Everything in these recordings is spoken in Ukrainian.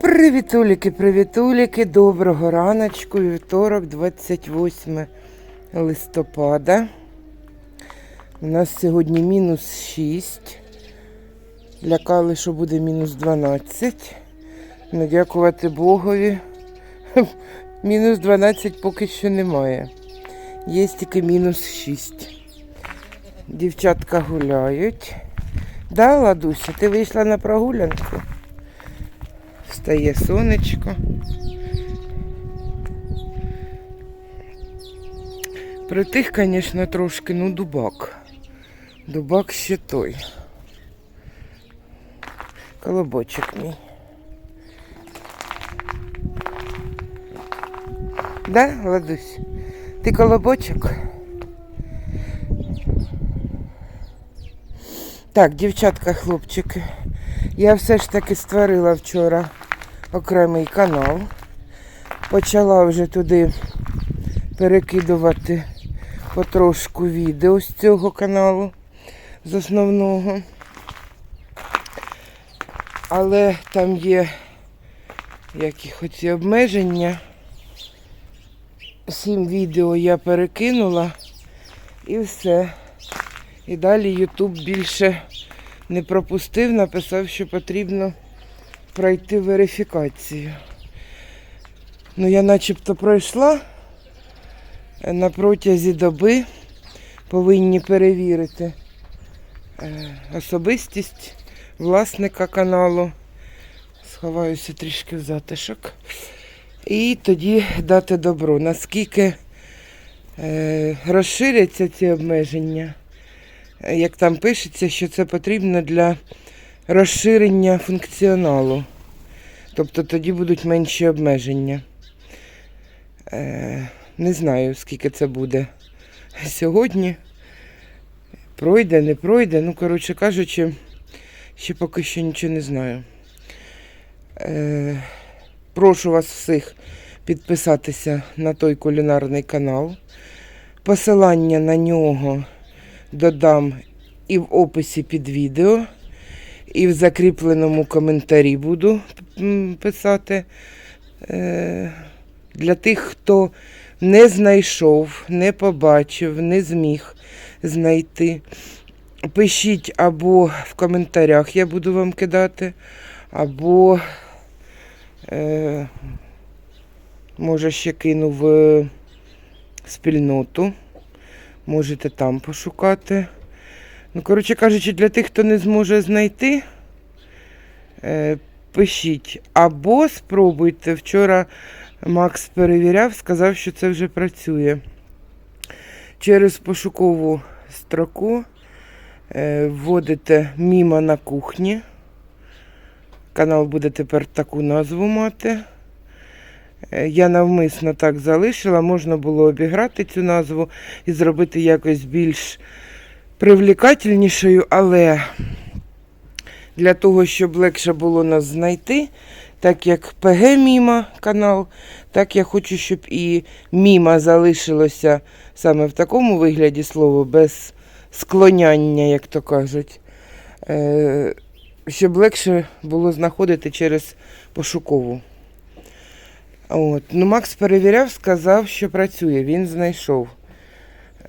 Привітуліки, привітуліки, доброго раночку, вівторок, 28 листопада. У нас сьогодні мінус 6. Лякали, що буде мінус 12. Ну, дякувати Богові. Мінус 12 поки що немає. Є тільки мінус 6. Дівчатка гуляють. Да, Ладуся, ти вийшла на прогулянку? Встає сонечко. Притих, звісно, трошки, ну дубак. Дубак ще той. Колобочок мій. Да, Ладусь? Ти колобочок? Так, дівчатка, хлопчики. Я все ж таки створила вчора окремий канал. Почала вже туди перекидувати потрошку відео з цього каналу, з основного. Але там є якісь обмеження. Сім відео я перекинула і все. І далі Ютуб більше не пропустив, написав, що потрібно пройти верифікацію. Ну, я начебто пройшла Е, на протязі доби повинні перевірити е, особистість власника каналу. Сховаюся трішки в затишок. І тоді дати добро. Наскільки е, розширяться ці обмеження, Е, як там пишеться, що це потрібно для розширення функціоналу. Тобто тоді будуть менші обмеження. Е, не знаю, скільки це буде сьогодні. Пройде, не пройде. Ну, коротше кажучи, ще поки що нічого не знаю. Е, прошу вас всіх підписатися на той кулінарний канал. Посилання на нього додам і в описі під відео, і в закріпленому коментарі буду писати. Е, Для тих, хто не знайшов, не побачив, не зміг знайти. Пишіть або в коментарях я буду вам кидати, або, е, може, ще кину в спільноту. Можете там пошукати. Ну, коротше кажучи, для тих, хто не зможе знайти, е, пишіть. Або спробуйте. Вчора Макс перевіряв, сказав, що це вже працює. Через пошукову строку е, вводите міма на кухні. Канал буде тепер таку назву мати. Е, Я навмисно так залишила, можна було обіграти цю назву і зробити якось більш привлекательнішою, але для того, щоб легше було нас знайти, так як ПГ Міма канал, так я хочу, щоб і Міма залишилося саме в такому вигляді слова, без склоняння, як то кажуть. Щоб легше було знаходити через пошукову. От. Ну, Макс перевіряв, сказав, що працює, він знайшов.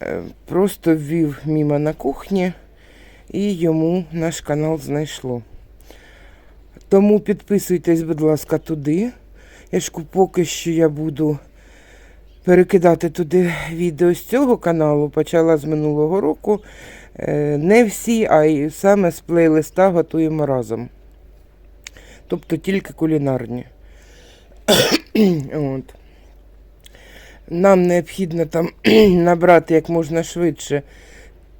Е, Просто ввів міма на кухні і йому наш канал знайшло. Тому підписуйтесь, будь ласка, туди. Я ж поки що я буду перекидати туди відео з цього каналу. Почала з минулого року. Е, Не всі, а й саме з плейлиста готуємо разом. Тобто тільки кулінарні. От. Нам необхідно там набрати як можна швидше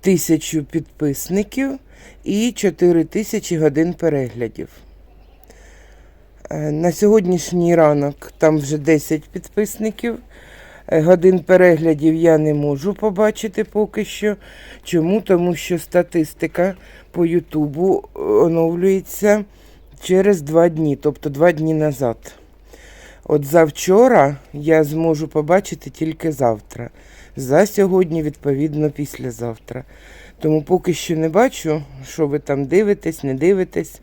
тисячу підписників і 4 тисячі годин переглядів. Е, На сьогоднішній ранок там вже 10 підписників. Е, Годин переглядів я не можу побачити поки що. Чому? Тому що статистика по Ютубу оновлюється через два дні, тобто два дні назад. От завчора я зможу побачити тільки завтра. За сьогодні, відповідно, післязавтра. Тому поки що не бачу, що ви там дивитесь, не дивитесь.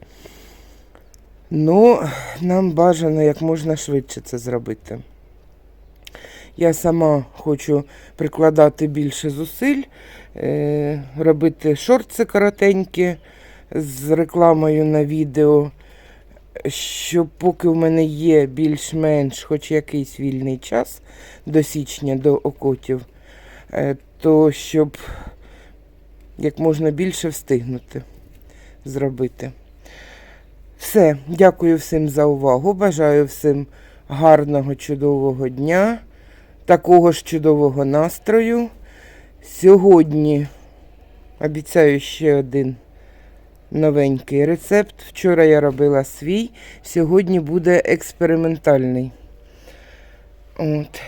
Ну, нам бажано як можна швидше це зробити. Я сама хочу прикладати більше зусиль, е, робити шорти коротенькі з рекламою на відео, щоб поки в мене є більш-менш хоч якийсь вільний час до січня, до окотів, е, то щоб як можна більше встигнути зробити. Все, дякую всім за увагу. Бажаю всім гарного, чудового дня, такого ж чудового настрою. Сьогодні обіцяю ще один новенький рецепт. Вчора я робила свій, сьогодні буде експериментальний. От.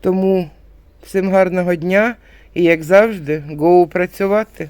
Тому всім гарного дня і, як завжди, гоу працювати.